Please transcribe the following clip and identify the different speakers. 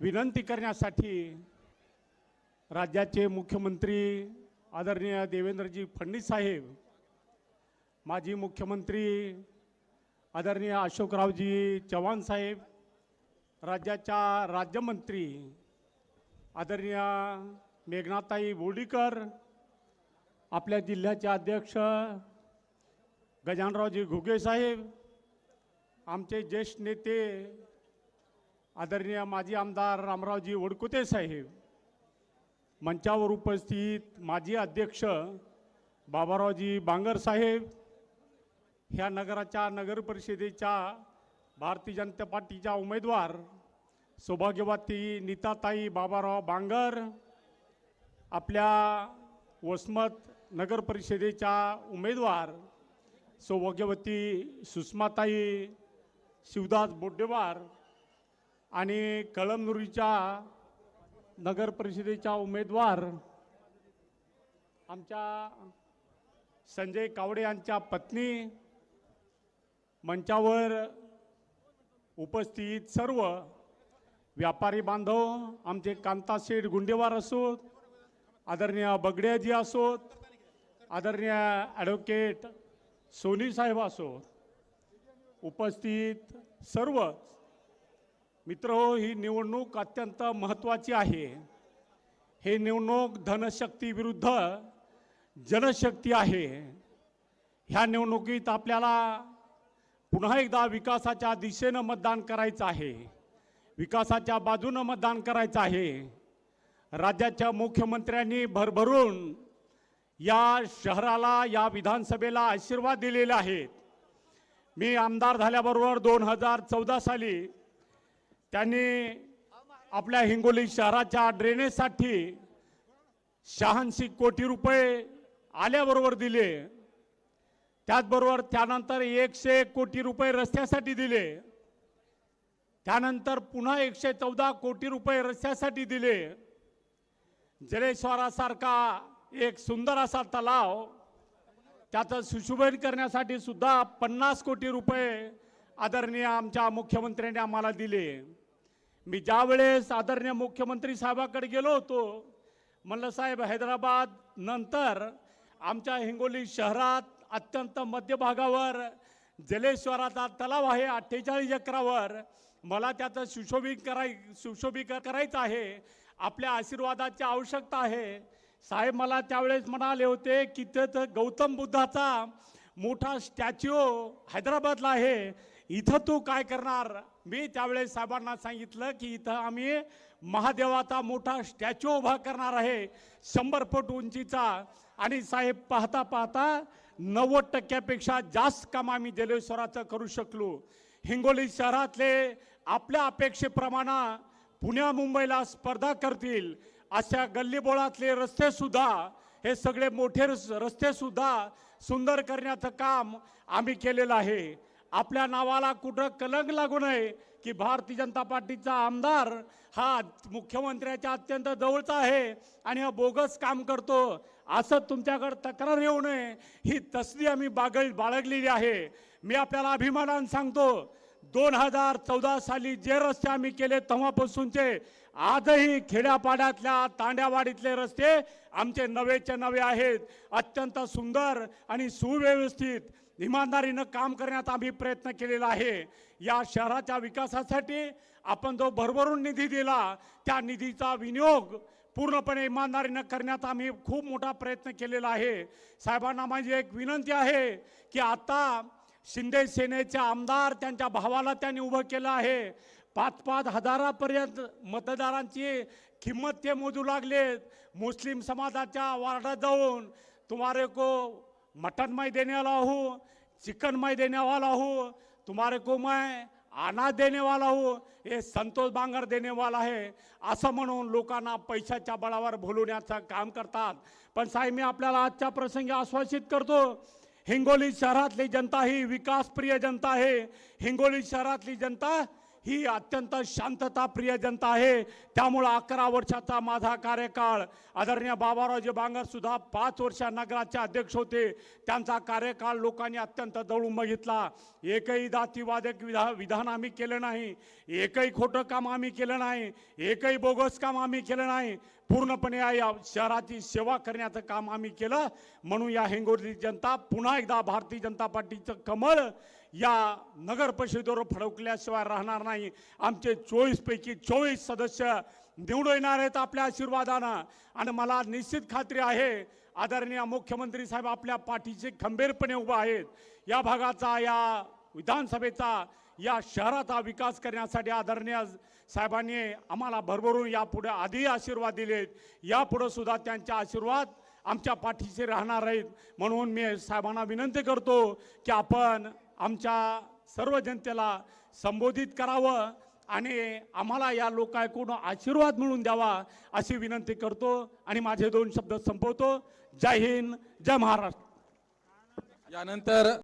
Speaker 1: विनंती करण्यासाठी राज्याचे मुख्यमंत्री आदरणीय देवेंद्रजी फडणवीस साहेब माजी मुख्यमंत्री आदरणीय अशोकरावजी चव्हाण साहेब राज्याच्या राज्यमंत्री आदरणीय मेघनाताई बोर्डीकर आपल्या जिल्ह्याचे अध्यक्ष गजानरावजी घुगे साहेब आमचे ज्येष्ठ नेते आदरणीय माजी आमदार रामरावजी वडकुते साहेब मंचावर उपस्थित माजी अध्यक्ष बाबारावजी बांगर साहेब ह्या नगराच्या नगर परिषदेच्या भारतीय जनता पार्टीच्या उमेदवार सौभाग्यवती नीताताई बाबाराव बांगर आपल्या वसमत नगर परिषदेच्या उमेदवार सौभाग्यवती सुषमाताई शिवदास बोड्डेवार आणि कळमनुरीच्या नगर परिषदेच्या उमेदवार आमच्या संजय कावडे यांच्या पत्नी मंचावर उपस्थित सर्व व्यापारी बांधव आमचे कांताशेठ गुंडेवार असोत आदरणीय बगड्याजी असोत आदरणीय ॲडव्होकेट सोनी साहेब असोत उपस्थित सर्व मित्र हो, ही निवडणूक अत्यंत महत्त्वाची आहे. हे निवडणूक धनशक्ती विरुद्ध जनशक्ती आहे. ह्या निवडणुकीत आपल्याला पुन्हा एकदा विकासाच्या दिशेनं मतदान करायचं आहे. विकासाच्या बाजूनं मतदान करायचं आहे. राज्याच्या मुख्यमंत्र्यांनी भरभरून या शहराला या विधानसभेला आशीर्वाद दिलेले आहेत. मी आमदार झाल्याबरोबर दोन हजार चौदा साली त्यांनी आपल्या हिंगोली शहराच्या ड्रेनेजसाठी शहाऐंशी कोटी रुपये आल्याबरोबर दिले. त्याचबरोबर त्यानंतर एकशे कोटी रुपये रस्त्यासाठी दिले. त्यानंतर पुन्हा एकशे चौदा कोटी रुपये रस्त्यासाठी दिले. जलेश्वरासारखा एक सुंदर असा तलाव त्याचं सुशोभन करण्यासाठी सुद्धा पन्नास कोटी रुपये आदरणीय आमच्या मुख्यमंत्र्यांनी आम्हाला दिले. मी ज्यावेळेस आदरणीय मुख्यमंत्री साहेबाकडे गेलो होतो म्हणलं साहेब हैदराबाद नंतर आमच्या हिंगोली शहरात अत्यंत मध्यभागावर जलेश्वराचा तलाव आहे अठ्ठेचाळीस एकरावर. मला त्याचं सुशोभित कराय सुशोभित करायचं आहे आपल्या आशीर्वादाची आवश्यकता आहे. साहेब मला त्यावेळेस म्हणाले होते की तिथं गौतम बुद्धाचा मोठा स्टॅच्यू हैदराबादला आहे. इथं तू काय करणार? मी त्यावेळेस साहेबांना सांगितलं की इथं आम्ही महादेवाचा मोठा स्टॅच्यू उभा करणार आहे. शंभर फूट उंचीचा. आणि साहेब पाहता पाहता नव्वद टक्क्यापेक्षा जास्त काम आम्ही जलेश्वराचं करू शकलो. हिंगोली शहरातले आपल्या अपेक्षेप्रमाणे पुण्या मुंबईला स्पर्धा करतील. अशा गल्लीबोळातले रस्तेसुद्धा हे सगळे मोठे रस- सुंदर करण्याचं काम आम्ही केलेलं आहे. आपल्या नावाला कुठं कलंक लागू नये की भारतीय जनता पार्टीचा आमदार हा मुख्यमंत्र्याच्या अत्यंत जवळचा आहे आणि हा बोगस काम करतो. असं तुमच्याकडं तक्रार येऊ नये. ही तसली आम्ही बागळ बाळगलेली आहे. मी आपल्याला अभिमानानं सांगतो दोन हजार चौदा साली जे रस्ते आम्ही केले तेव्हापासूनचे आजही खेड्यापाड्यातल्या तांड्यावाडीतले रस्ते आमचे नवेचे नवे आहेत. अत्यंत सुंदर आणि सुव्यवस्थित इमानदारीनं काम करण्यात आम्ही प्रयत्न केलेला आहे. या शहराच्या विकासासाठी आपण जो भरभरून निधी दिला त्या निधीचा विनियोग पूर्णपणे इमानदारीनं करण्यात आम्ही खूप मोठा प्रयत्न केलेला आहे. साहेबांना माझी एक विनंती आहे की आता शिंदे सेनेचे आमदार त्यांच्या भावाला त्यांनी उभं केलं आहे. पाच पाच हजारापर्यंत मतदारांची किंमत ते मोजू लागलेत. मुस्लिम समाजाच्या वार्डात जाऊन तुम्हारे को मटन मैं देने वाला हूँ चिकन मैं देने वाला हूँ तुम्हारे को मैं अनाज देने वाला हो हे संतोष बांगर देणे वाला आहे. असं म्हणून लोकांना पैशाच्या बळावर भुलवण्याचं काम करतात. पण साहेब मी आपल्याला आजच्या प्रसंगी आश्वासित करतो हिंगोली शहरातली जनता ही विकासप्रिय जनता आहे. हिंगोली शहरातली जनता ही अत्यंत शांतताप्रिय जनता आहे. त्यामुळं अकरा वर्षाचा माझा कार्यकाळ. आदरणीय बाबारावजी बांगर सुद्धा पाच वर्ष नगराचे अध्यक्ष होते. त्यांचा कार्यकाळ लोकांनी अत्यंत दळून बघितला. एकही जातीवादक विधा विधान आम्ही केलं नाही. एकही खोटं काम आम्ही केलं नाही. एकही बोगस काम आम्ही केलं नाही. पूर्णपणे या- शहराची सेवा करण्याचं काम आम्ही केलं. म्हणून या हिंगोली जनता पुन्हा एकदा भारतीय जनता पार्टीचं कमळ या नगर परिषदेवर फडकल्याशिवाय राहणार नाही. आमचे चोवीसपैकी चोवीस सदस्य निवडून येणार आहेत आपल्या आशीर्वादानं. आणि मला निश्चित खात्री आहे आदरणीय मुख्यमंत्री साहेब आपल्या पाठीचे खंबीरपणे उभं आहेत. या भागाचा या विधानसभेचा या शहराचा विकास करण्यासाठी आदरणीय साहेबांनी आम्हाला भरभरून यापुढे आधी आशीर्वाद दिलेत. यापुढं सुद्धा त्यांचे आशीर्वाद आमच्या पाठीशी राहणार आहेत. म्हणून मी साहेबांना विनंती करतो की आपण आमच्या सर्व जनतेला संबोधित करावं आणि आम्हाला या लोकांकडून आशीर्वाद मिळून द्यावा अशी विनंती करतो आणि माझे दोन शब्द संपवतो. जय हिंद जय महाराष्ट्र.
Speaker 2: यानंतर